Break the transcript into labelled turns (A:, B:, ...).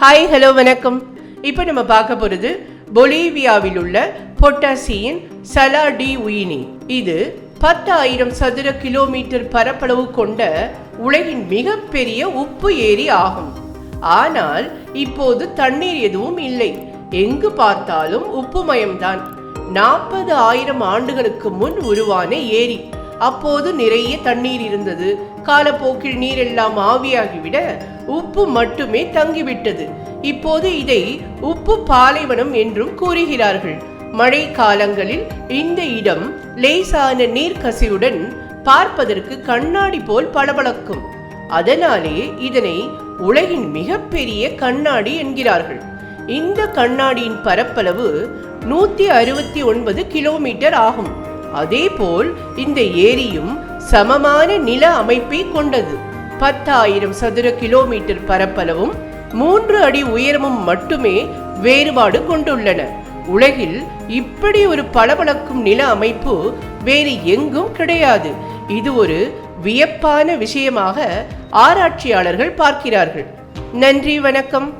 A: Hi hello வணக்கம். இப்போ நம்ம பார்க்க போகிறது பொலிவியாவில் உள்ள பொட்டாசியின் சலா டி உயினி. இது பத்தாயிரம் சதுர கிலோமீட்டர் பரப்பளவு கொண்ட உலகின் மிகப்பெரிய உப்பு ஏரி ஆகும். ஆனால் இப்போது தண்ணீர் எதுவும் இல்லை. எங்கு பார்த்தாலும் உப்புமயம்தான். நாற்பது ஆயிரம் ஆண்டுகளுக்கு முன் உருவான ஏரி. அப்போது நிறைய தண்ணீர் இருந்தது. காலப்போக்கில் நீரெல்லாம் ஆவியாகிவிட உப்பு மட்டுமே தங்கிவிட்டது. இப்போது இதை உப்பு பாலைவனம் என்றும் கூறுகிறார்கள். மழை காலங்களில் இந்த இடம் லேசான நீர்க்கசிவுடன் பார்ப்பதற்கு கண்ணாடி போல் பளபளக்கும். அதனாலே இதனை உலகின் மிகப்பெரிய கண்ணாடி என்கிறார்கள். இந்த கண்ணாடியின் பரப்பளவு நூத்தி அறுபத்தி ஒன்பது கிலோமீட்டர் ஆகும். அதேபோல் இந்த ஏரியும் சமமான நில அமைப்பை கொண்டது. பத்தாயிரம் சதுர கிலோமீட்டர் பரப்பளவும் மூன்று அடி உயரமும் மட்டுமே வேறுபாடு கொண்டுள்ளன. உலகில் இப்படி ஒரு பளபளக்கும் நில அமைப்பு வேறு எங்கும் கிடையாது. இது ஒரு வியப்பான விஷயமாக ஆராய்ச்சியாளர்கள் பார்க்கிறார்கள். நன்றி வணக்கம்.